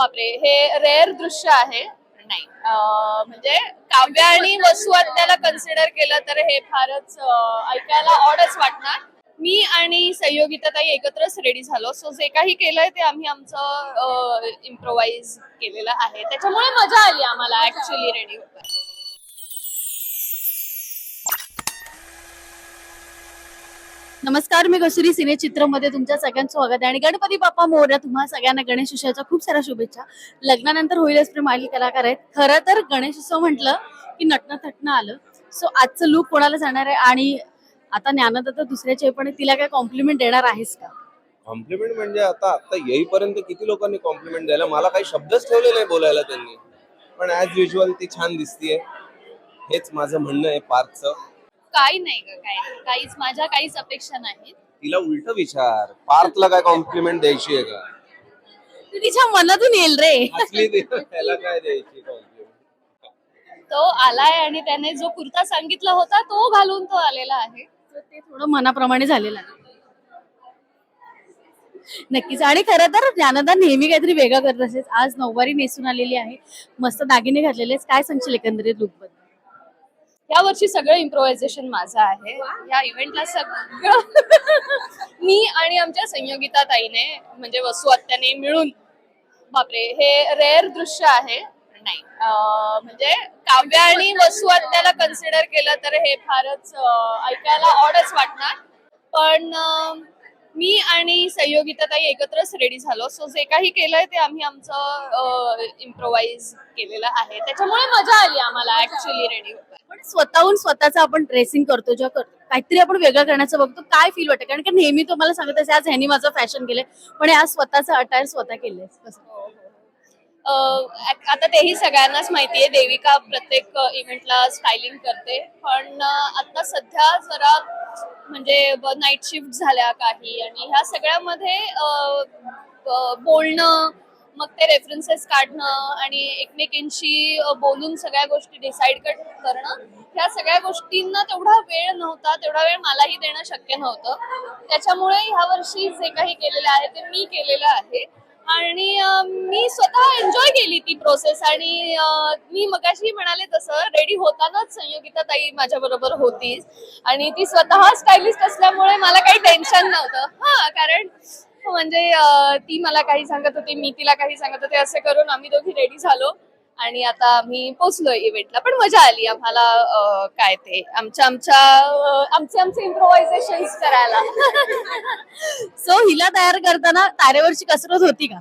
बापरे हे रेअर दृश्य आहे. नाही म्हणजे काव्य आणि वसु त्याला कन्सिडर केलं तर हे फारच ऐकायला ऑडच वाटणार. मी आणि संयोगिताताई एकत्रच रेडी झालो. सो जे काही केलंय ते आम्ही आमचं इम्प्रोवाइज केलेलं आहे. त्याच्यामुळे मजा आली आम्हाला ऍक्च्युली रेडी होता नमस्कार मी घसुरी सिने चित्रमध्ये तुमच्या सगळ्यांचं स्वागत आहे. आणि गणपती बाप्पा मोर्या तुम्हा सगळ्यांना गणेश उत्सवाच्या खूप साऱ्या शुभेच्छा. लग्नानंतर होईलच प्रेम आली कलाकार आहेत. खरं तर गणेश उत्सव म्हटलं की नटणं थटणं आलं. सो आजचं लुक कोणाला जाणार आहे? आणि आता ज्ञानदत्त दुसऱ्याचे पण तिला काय कॉम्प्लिमेंट देणार आहेस का? कॉम्प्लिमेंट म्हणजे आता आता येईपर्यंत किती लोकांनी कॉम्प्लिमेंट द्यायला? मला काही शब्दच ठेवले नाही बोलायला त्यांनी. पण ऍज युजल ती छान दिसतीये. हेच माझं म्हणणं आहे पार्कचं. काही नाही ग काही नाही. काहीच माझ्या काहीच अपेक्षा नाहीत. तिला उलट विचार. पार्कला काय कॉम्प्लिमेंट द्यायची आहे का? ती तिच्या मनातून येईल रे. असली त्याला काय द्यायची कॉम्प्लिमेंट तो आलाय आणि त्याने जो कुर्ता सांगितला होता तो घालून तो आलेला आहे. तर ते थोडं मनाप्रमाणे झालेलं आहे. नक्कीच. आणि खरं तर ज्ञानदा नेहमी काहीतरी वेगळं करत असेल. आज नऊवारी नेसून आलेली आहे. मस्त दागिने घातलेले आहेत. काय सांगशील एकंदरीत लुकबद्दल या वर्षी सगळं इम्प्रोव्हायझेशन माझं आहे. या इव्हेंटला सगळं मी आणि आमच्या संयोगिता ताईने म्हणजे वसू आत्याने मिळून बापरे हे रेअर दृश्य आहे. नाही म्हणजे काव्य आणि वसू आत्याला कन्सिडर केलं तर हे फारच ऐकायला ऑडच वाटणार. पण मी आणि संयोगिता ताई एकत्रच रेडी झालो. सो जे काही केलंय ते आम्ही आमचं इम्प्रोवाइज केलेलं आहे. त्याच्यामुळे मजा आली आम्हाला ऍक्च्युली रेडी पण स्वतःहून स्वतःचं आपण ड्रेसिंग करतो जेव्हा करतो काहीतरी आपण वेगळं करण्याचं बघतो काय फील वाटतं? कारण की नेहमी तुम्हाला सांगत असे आज ह्यानी माझं फॅशन केलंय पण हे आज स्वतःचं अटायर स्वतः केलंय. कसं अं, आता तेही सगळ्यांनाच माहितीये देविका प्रत्येक इव्हेंटला स्टायलिंग करते. पण आता सध्या जरा म्हणजे नाईट शिफ्ट झाल्या काही आणि ह्या सगळ्यामध्ये बोलणं मग ते रेफरन्सेस काढणं आणि एकमेकींशी बोलून सगळ्या गोष्टी डिसाईड करणं ह्या सगळ्या गोष्टींना तेवढा वेळ नव्हता तेवढा वेळ मलाही देणं शक्य नव्हतं. त्याच्यामुळे ह्या वर्षी जे काही केलेलं आहे ते मी केलेलं आहे. आणि मी स्वतः एन्जॉय केली ती प्रोसेस आणि मी मगाशी म्हणाले तसं रेडी होतानाच संयोगिता ताई माझ्या बरोबर होतीच आणि ती स्वतः स्टायलिस्ट असल्यामुळे मला काही टेन्शन नव्हतं. हा कारण म्हणजे ती मला काही सांगत होती मी तिला काही सांगत होते असे करून आम्ही दोघी रेडी झालो. आणि आता आम्ही पोचलोय इव्हेंटला पण मजा आली आम्हाला अं, काय ते आमच्या आमच्या अं, आमचे आमचे इम्प्रोव्हायझेशन करायला. सो हिला तयार करताना तारेवरची कसरत होती का?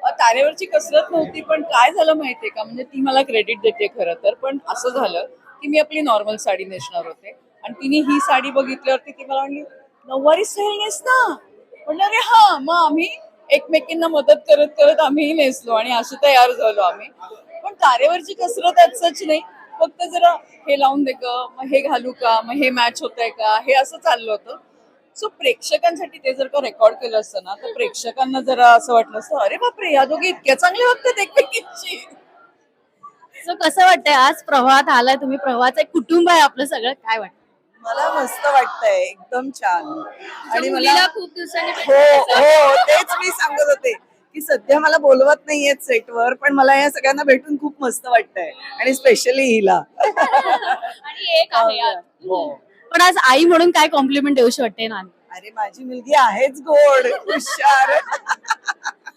अ, तारेवरची कसरत नव्हती पण काय झालं माहितीये का? म्हणजे ती मला क्रेडिट देते खरं तर पण असं झालं की मी आपली नॉर्मल साडी नेसणार होते. आणि तिने ही साडी बघितल्यावरती ती मला म्हणली नऊवारी स्टाईल नेस ना. म्हणलं अरे हा मग आम्ही एकमेकींना मदत करत करत आम्हीही नेसलो आणि असे तयार झालो आम्ही. पण तारेवरची कसरत असंच नाही. फक्त जरा हे लावून दे ग मग हे घालू का मग हे मॅच होतंय का हे असं चाललं होतं. सो प्रेक्षकांसाठी ते जर का रेकॉर्ड केलं असतं ना तर प्रेक्षकांना जरा असं वाटलं असतं अरे बापरे या दोघी इतक्या चांगल्या वागतात एकमेकींची. सो कसं वाटतंय आज प्रवाहात आलाय तुम्ही? प्रवाहाचं एक कुटुंब आहे आपलं सगळं. काय वाटतं मला मस्त वाटतंय एकदम छान. आणि मला मुलीला खूप दिवसांनी हो हो तेच मी सांगत होते की सध्या मला बोलवत नाहीयेत सेटवर पण मला या सगळ्यांना भेटून खूप मस्त वाटतंय आणि स्पेशली हिला. आणि एक आहे यात. हो. पण आज आई म्हणून काय कॉम्प्लिमेंट देऊशी वाटते ना अरे माझी मुलगी आहेच गोड हुशार.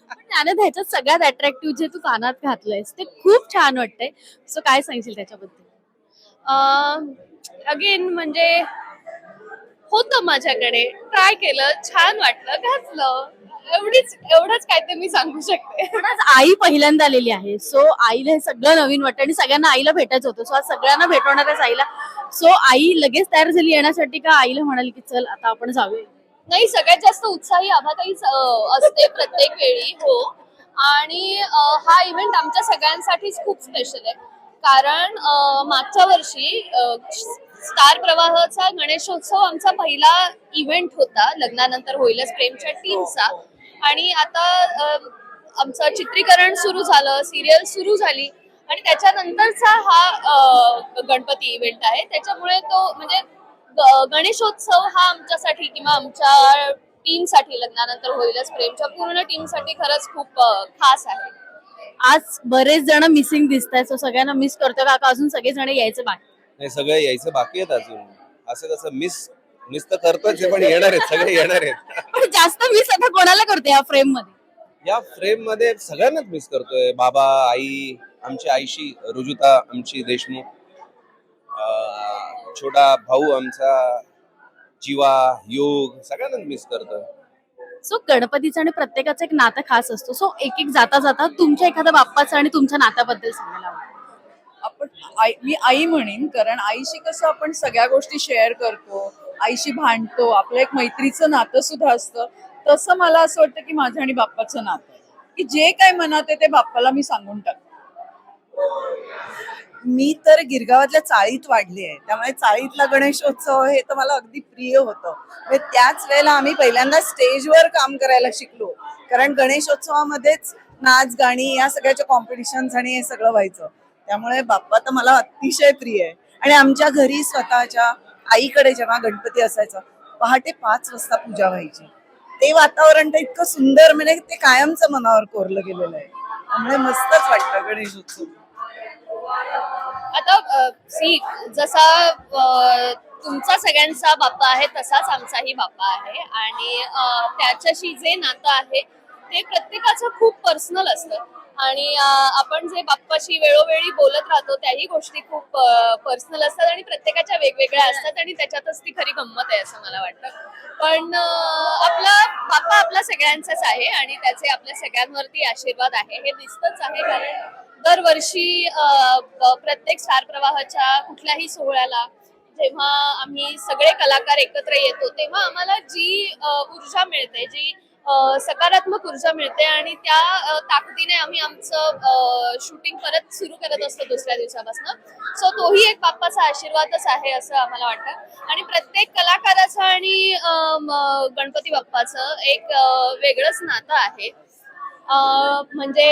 पण त्यानं ह्याच्यात सगळ्यात अट्रॅक्टिव्ह जे तू कानात घातलंयस ते खूप छान वाटतंय. सो काय सांगशील त्याच्याबद्दल? अगेन म्हणजे होतं माझ्याकडे. ट्राय केलं छान वाटलं घातलं. एवढीच एवढंच काय ते मी सांगू शकते. पण आज आई पहिल्यांदा आलेली आहे. सो आईला हे सगळं नवीन वाटतं आणि सगळ्यांना आईला भेटायचं होतं. सो आज सगळ्यांना भेटवणारच आईला. सो आई लगेच तयार झाली येण्यासाठी का आईला म्हणाली की चल आता आपण जाऊया? नाही सगळ्यात जास्त उत्साही आभाताईच असते प्रत्येक वेळी हो. आणि हा इव्हेंट आमच्या सगळ्यांसाठीच खूप स्पेशल आहे. कारण मागच्या वर्षी स्टार प्रवाहाचा गणेशोत्सव आमचा पहिला इव्हेंट होता. लग्नानंतर होईलच प्रेमच्या टीमचा आणि आता आमचं चित्रीकरण सुरू झालं सिरियल सुरू झाली. आणि त्याच्यानंतरचा हा गणपती इव्हेंट आहे. त्याच्यामुळे तो म्हणजे गणेशोत्सव हा आमच्यासाठी किंवा आमच्या टीमसाठी लग्नानंतर होईलच प्रेमच्या पूर्ण टीमसाठी खरंच खूप खास आहे. आज बरेच जण मिसिंग दिसत आहेत सो सगळ्यांना मिस करतो का अजून सगळे जण यायचं बाकी. नाही सगळे यायचं बाकी आहेत अजून. असं कसं मिस मिस तर करतोच आहे, पण येणार आहेत सगळे येणार आहेत. पण जास्त मिस आता कोणाला करते या फ्रेममध्ये? या फ्रेममध्ये सगळ्यांनाच मिस करतोय. बाबा आई आमची आईशी रुजुता आमची देशमुख अं, छोटा भाऊ आमचा जीवा योग सगळ्यांनाच मिस करतोय. सो गणपतीचं आणि प्रत्येकाचं एक नातं खास असतो. सो एक एक जाता जाता तुमच्या एखाद्या बाप्पाचं आणि तुमच्या नात्याबद्दल सांगायला आवडेल. आपण आई मी आई म्हणेन कारण आईशी कसं आपण सगळ्या गोष्टी शेअर करतो आईशी भांडतो आपलं एक मैत्रीचं नातं सुद्धा असतं. तसं मला असं वाटतं की माझं आणि बाप्पाचं नातं की जे काय मनात आहे ते बाप्पाला मी सांगून टाकते. मी तर गिरगावातल्या चाळीत वाढली आहे. त्यामुळे चाळीतला गणेशोत्सव हे तर मला अगदी प्रिय होतं. म्हणजे त्याच वेळेला आम्ही पहिल्यांदा स्टेजवर काम करायला शिकलो. कारण गणेशोत्सवामध्येच नाच गाणी या सगळ्याच्या कॉम्पिटिशन्स आणि हे सगळं व्हायचं. त्यामुळे बाप्पा तर मला अतिशय प्रिय आहे. आणि आमच्या घरी स्वतःच्या आईकडे जेव्हा गणपती असायचा पहाटे पाच वाजता पूजा व्हायची. ते वातावरण तर इतकं सुंदर म्हणजे ते कायमचं मनावर कोरलं गेलेलं आहे. त्यामुळे मस्तच वाटतं गणेशोत्सव. आता सी जसा तुमचा सगळ्यांचा बाप्पा आहे तसाच आमचाही बाप्पा आहे. आणि त्याच्याशी जे नातं आहे ते प्रत्येकाचं खूप पर्सनल असतं. आणि आपण जे बाप्पाशी वेळोवेळी बोलत राहतो त्याही गोष्टी खूप पर्सनल असतात आणि प्रत्येकाच्या वेगवेगळ्या असतात आणि त्याच्यातच ती खरी गंमत आहे असं मला वाटतं. पण आपला बाप्पा आपला सगळ्यांचाच आहे आणि त्याचे आपल्या सगळ्यांवरती आशीर्वाद आहे हे दिसतच आहे. कारण दरवर्षी प्रत्येक स्टार प्रवाहाच्या कुठल्याही सोहळ्याला जेव्हा आम्ही सगळे कलाकार एकत्र येतो तेव्हा आम्हाला जी ऊर्जा मिळते जी सकारात्मक ऊर्जा मिळते आणि त्या ताकदीने आम्ही आमचं शूटिंग परत सुरू करत असतो दुसऱ्या दिवसापासून. सो तोही एक बाप्पाचा आशीर्वादच आहे असं आम्हाला वाटतं. आणि प्रत्येक कलाकाराचं आणि गणपती बाप्पाचं एक वेगळंच नातं आहे. म्हणजे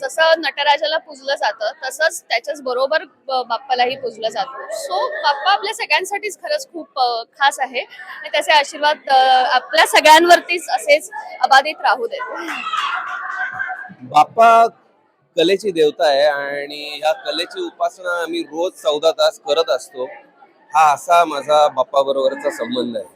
जसं नटराजाला पूजलं जातं तसंच त्याच्याच बरोबर बाप्पालाही पूजलं जातं. सो बाप्पा आपल्या सगळ्यांसाठीच खरंच खूप खास आहे. आणि त्याचे आशीर्वाद आपल्या सगळ्यांवरतीच असेच अबाधित राहू देत. बाप्पा कलेची देवता आहे आणि ह्या कलेची उपासना आम्ही रोज चौदा तास करत असतो. हा असा माझा बाप्पा बरोबरचा संबंध आहे.